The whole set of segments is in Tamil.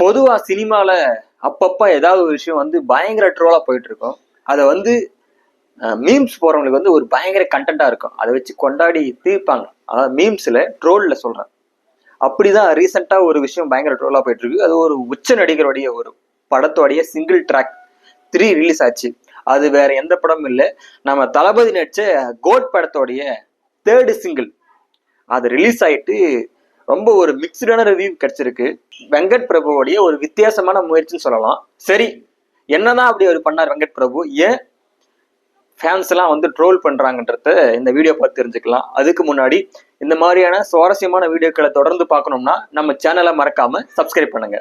பொதுவா சினிமால அப்பப்ப ஏதாவது ஒரு விஷயம் வந்து பயங்கர ட்ரோலா போயிட்டு இருக்கும் அதை வந்து மீம்ஸ் போறவங்களுக்கு வந்து ஒரு பயங்கர கண்டென்ட்டா இருக்கும். அதை வச்சு கொண்டாடி தீர்ப்பாங்க. அதாவது மீம்ஸ்ல ட்ரோல்ல சொல்றேன். அப்படிதான் ரீசெண்டா ஒரு விஷயம் பயங்கர ட்ரோலா போயிட்டு இருக்கு அது ஒரு உச்ச நடிகருடைய ஒரு படத்தோடைய சிங்கிள் ட்ராக் த்ரீ ரிலீஸ் ஆச்சு. அது வேற எந்த படமும் இல்லை. நம்ம தளபதி நடிச்ச கோட் படத்தோடைய தேர்டு சிங்கிள் அது ரிலீஸ் ஆயிட்டு ரொம்ப ஒரு மிக்சடான ரிவ்யூ கிடைச்சிருக்கு. வெங்கட் பிரபுவோடைய ஒரு வித்தியாசமான முயற்சின்னு சொல்லலாம். சரி என்னதான் அப்படி அவர் பண்ணார் வெங்கட் பிரபு? ஏன் ஃபேன்ஸ் எல்லாம் வந்து ட்ரோல் பண்றாங்கன்றத இந்த வீடியோ பார்த்து தெரிஞ்சுக்கலாம். அதுக்கு முன்னாடி இந்த மாதிரியான சுவாரஸ்யமான வீடியோக்களை தொடர்ந்து பார்க்கணும்னா நம்ம சேனலை மறக்காம சப்ஸ்கிரைப் பண்ணுங்க.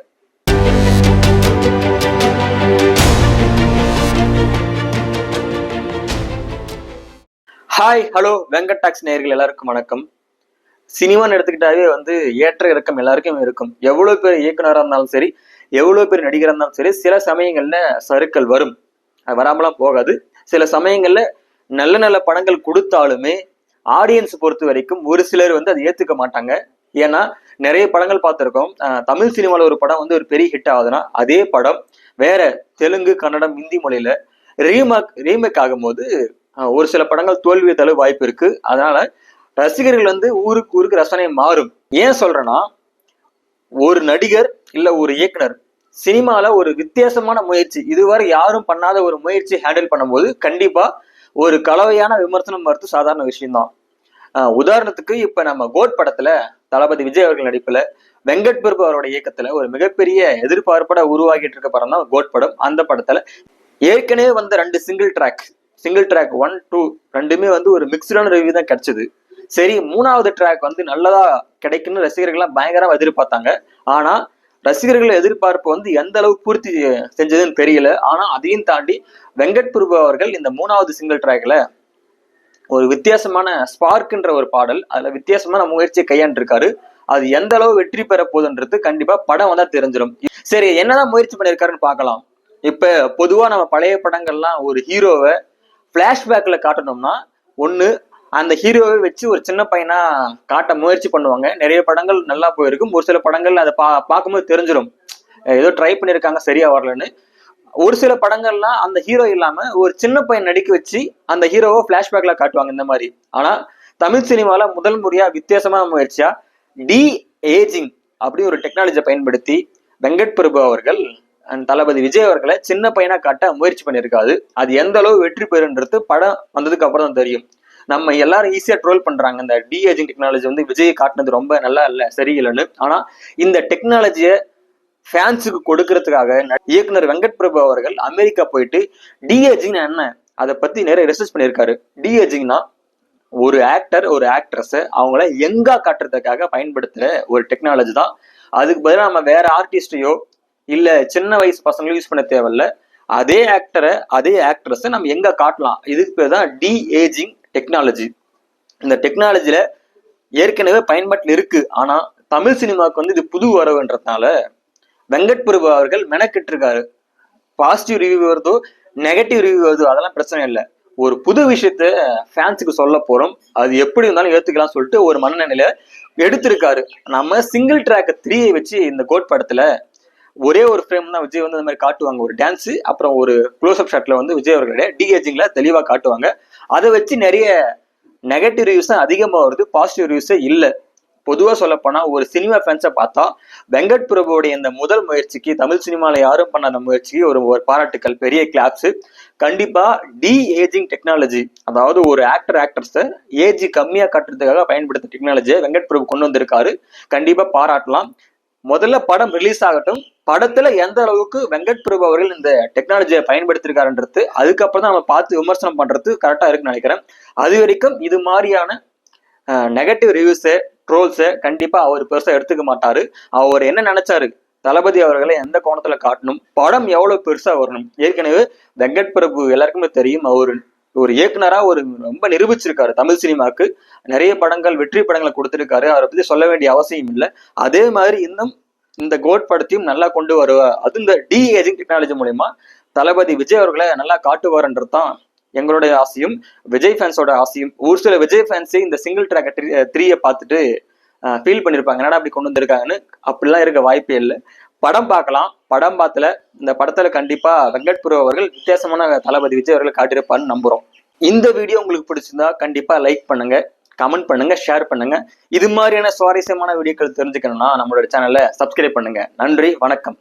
ஹாய் ஹலோ வெங்கட் டாக்ஸ் நேயர்கள் எல்லாருக்கும் வணக்கம். சினிமான்னு எடுத்துக்கிட்டாவே வந்து ஏற்ற இறக்கம் எல்லாருக்கும் இருக்கும். எவ்வளோ பேர் இயக்குனராக இருந்தாலும் சரி எவ்வளோ பேர் நடிகராக இருந்தாலும் சரி சில சமயங்களில் சருக்கள் வரும். அது வராமலாம் போகாது. சில சமயங்களில் நல்ல நல்ல படங்கள் கொடுத்தாலுமே ஆடியன்ஸ் பொறுத்த வரைக்கும் ஒரு சிலர் வந்து அதை ஏற்றுக்க மாட்டாங்க. ஏன்னா நிறைய படங்கள் பார்த்துருக்கோம். தமிழ் சினிமாவில் ஒரு படம் வந்து ஒரு பெரிய ஹிட் ஆகுதுன்னா அதே படம் வேற தெலுங்கு கன்னடம் ஹிந்தி மொழியில ரீமேக் ரீமேக் ஆகும்போது ஒரு சில படங்கள் தோல்வியை தழுவ வாய்ப்பு இருக்கு. அதனால ரசிகர்கள் வந்து ஊருக்கு ஊருக்கு ரசனை மாறும். ஏன் சொல்றேன்னா ஒரு நடிகர் இல்ல ஒரு இயக்குனர் சினிமால ஒரு வித்தியாசமான முயற்சி இதுவரை யாரும் பண்ணாத ஒரு முயற்சி ஹேண்டில் பண்ணும்போது கண்டிப்பா ஒரு கலவையான விமர்சனம் மறுத்து சாதாரண விஷயம்தான். உதாரணத்துக்கு இப்ப நம்ம கோட் படத்துல தளபதி விஜய் அவர்கள் நடிப்புல வெங்கட் பிரபு அவரோட இயக்கத்துல ஒரு மிகப்பெரிய எதிர்பார்ப்பட உருவாகிட்டு இருக்க படம் தான் கோட் படம். அந்த படத்துல ஏற்கனவே வந்த ரெண்டு single track single track one two ரெண்டுமே வந்து ஒரு மிக்சடான ரிவ்யூ தான் கிடைச்சது. சரி மூணாவது ட்ராக் வந்து நல்லதா கிடைக்குன்னு ரசிகர்கள்லாம் பயங்கரமா எதிர்பார்த்தாங்க. ஆனா ரசிகர்கள் எதிர்பார்ப்பு வந்து எந்த அளவுக்கு பூர்த்தி செஞ்சதுன்னு தெரியல. ஆனா அதையும் தாண்டி வெங்கட் பிரபு அவர்கள் இந்த மூணாவது சிங்கிள் ட்ராக்ல ஒரு வித்தியாசமான ஸ்பார்க்ன்ற ஒரு பாடல் அதுல வித்தியாசமான முயற்சியை கையாண்டிருக்காரு. அது எந்த அளவு வெற்றி பெற போகுதுன்றது கண்டிப்பா படம் வந்தா தெரிஞ்சிடும் சரி என்னதான் முயற்சி பண்ணியிருக்காருன்னு பார்க்கலாம். இப்ப பொதுவா நம்ம பழைய படங்கள்லாம் ஒரு ஹீரோவை பிளாஷ்பேக்ல காட்டணும்னா ஒன்று அந்த ஹீரோவை வச்சு ஒரு சின்ன பையனா காட்ட முயற்சி பண்ணுவாங்க. நிறைய படங்கள் நல்லா போயிருக்கும். ஒரு சில படங்கள் அதை பா பார்க்கும்போது தெரிஞ்சிடும் ஏதோ ட்ரை பண்ணியிருக்காங்க சரியா வரலன்னு. ஒரு சில படங்கள்லாம் அந்த ஹீரோ இல்லாம ஒரு சின்ன பையன் நடிக்க வச்சு அந்த ஹீரோவை பிளாஷ்பேக்ல காட்டுவாங்க இந்த மாதிரி. ஆனா தமிழ் சினிமால முதல் முறையா வித்தியாசமான முயற்சியா டி ஏஜிங் அப்படி ஒரு டெக்னாலஜியை பயன்படுத்தி வெங்கட் பிரபு அவர்கள் அண்ட் தளபதி விஜய் அவர்களை சின்ன பையனா காட்ட முயற்சி பண்ணியிருக்காது அது எந்த அளவு வெற்றி பெறுன்றது படம் வந்ததுக்கு அப்புறம் தான் தெரியும். நம்ம எல்லாரும் ஈஸியா ட்ரோல் பண்றாங்க. இந்த டி ஏஜிங் டெக்னாலஜி வந்து விஜய் காட்டினது ரொம்ப நல்லா இல்லை சரியில்லைன்னு ஆனா இந்த டெக்னாலஜியை ஃபேன்ஸுக்கு கொடுக்கறதுக்காக இயக்குனர் வெங்கட் பிரபு அவர்கள் அமெரிக்கா போயிட்டு டிஏஜிங் என்ன? அதை பத்தி நிறைய ரிசர்ச் பண்ணியிருக்காரு. டிஏஜிங்னா ஒரு ஆக்டர் ஒரு ஆக்ட்ரஸ் அவங்கள எங்கா காட்டுறதுக்காக பயன்படுத்துகிற ஒரு டெக்னாலஜி தான். அதுக்கு பதிலாக நம்ம வேற ஆர்டிஸ்டையோ இல்லை சின்ன வயசு பசங்களும் யூஸ் பண்ண தேவையில்ல. அதே ஆக்டரை அதே ஆக்ட்ரஸை நம்ம எங்க காட்டலாம். இதுக்கு பேர் தான் டி ஏஜிங் டெக்னாலஜி இந்த டெக்னாலஜியில் ஏற்கனவே பயன்பாட்டில் இருக்குது ஆனால் தமிழ் சினிமாவுக்கு வந்து இது புது வரவுன்றதுனால வெங்கட் பிரபு அவர்கள் மெனக்கிட்டு இருக்காரு பாசிட்டிவ் ரிவ்யூ வருதோ நெகட்டிவ் ரிவ்யூ வருதோ அதெல்லாம் பிரச்சனை இல்லை. ஒரு புது விஷயத்த ஃபேன்ஸுக்கு சொல்ல போகிறோம் அது எப்படி இருந்தாலும் ஏற்றுக்கலாம் சொல்லிட்டு ஒரு மனநிலையில எடுத்திருக்காரு. நம்ம சிங்கிள் ட்ராக் த்ரீயை வச்சு இந்த கோட் படத்தில் ஒரே ஒரு ஃப்ரேம் தான் விஜய் வந்து அந்த மாதிரி காட்டுவாங்க. ஒரு டான்ஸு அப்புறம் ஒரு க்ளோஸ்அப் ஷாட்டில் வந்து விஜய் அவர்களுடைய டிஏஜிங்ல தெளிவாக காட்டுவாங்க. அதை வச்சு நிறைய நெகட்டிவ் ரிவ்யூஸ் தான் அதிகமாக வருது பாசிட்டிவ் ரிவ்யூஸே இல்லை. பொதுவாக சொல்லப்போனால் ஒரு சினிமா ஃபேன்ஸை பார்த்தா வெங்கட் பிரபுவோடைய இந்த முதல் முயற்சிக்கு தமிழ் சினிமாவில் யாரும் பண்ணாத முயற்சிக்கு ஒரு ஒரு பாராட்டுக்கள் பெரிய கிளாப்ஸ் கண்டிப்பாக டி ஏஜிங் டெக்னாலஜி அதாவது ஒரு ஆக்டர் ஆக்டர்ஸை ஏஜ் கம்மியாக காட்டுறதுக்காக பயன்படுத்த டெக்னாலஜியை வெங்கட் பிரபு கொண்டு வந்திருக்காரு. கண்டிப்பாக பாராட்டலாம். முதல்ல படம் ரிலீஸ் ஆகட்டும். படத்துல எந்த அளவுக்கு வெங்கட் பிரபு அவர்கள் இந்த டெக்னாலஜியை பயன்படுத்திருக்காருன்றது அதுக்கப்புறம் தான் நம்ம பார்த்து விமர்சனம் பண்றது கரெக்டா இருக்குன்னு நினைக்கிறேன். அது வரைக்கும் இது மாதிரியான நெகட்டிவ் ரிவ்யூஸு ட்ரோல்ஸை கண்டிப்பா அவர் பெருசா எடுத்துக்க மாட்டாரு. அவர் என்ன நினைச்சாரு? தளபதி அவர்களை எந்த கோணத்துல காட்டணும்? படம் எவ்வளவு பெருசா வரணும்? ஏற்கனவே வெங்கட் பிரபு எல்லாருக்குமே தெரியும் அவர் ஒரு இயக்குனரா ஒரு ரொம்ப நிரூபிச்சிருக்காரு தமிழ் சினிமாக்கு. நிறைய படங்கள் வெற்றி படங்களை கொடுத்திருக்காரு. அவரை பத்தி சொல்ல வேண்டிய அவசியம் இல்லை. அதே மாதிரி இன்னும் இந்த கோட் படத்தையும் நல்லா கொண்டு வருவார் அது இந்த டி ஏஜிங் டெக்னாலஜி மூலியமா தளபதி விஜய் அவர்களை நல்லா காட்டுவார்ன்றது தான் எங்களுடைய ஆசையும். விஜய் ஃபேன்ஸோட ஆசையும். ஒரு சில விஜய் ஃபேன்ஸே இந்த சிங்கிள் ட்ராக் த்ரீயை பார்த்துட்டு ஃபீல் பண்ணியிருப்பாங்க என்னடா அப்படி கொண்டு வந்திருக்காங்கன்னு அப்படிலாம் இருக்க வாய்ப்பே இல்லை. படம் பார்க்கலாம். படம் பார்த்துல இந்த படத்துல கண்டிப்பா வெங்கட் பிரபு அவர்கள் வித்தியாசமான தளபதி விஜய் அவர்கள் காட்டியிருப்பான்னு நம்புறோம். இந்த வீடியோ உங்களுக்கு பிடிச்சிருந்தா கண்டிப்பா லைக் பண்ணுங்க கமெண்ட் பண்ணுங்க ஷேர் பண்ணுங்க. இது மாதிரியான சுவாரஸ்யமான வீடியோக்கள் தெரிஞ்சுக்கணும்னா நம்மளோட சேனலை சப்ஸ்கிரைப் பண்ணுங்க. நன்றி வணக்கம்.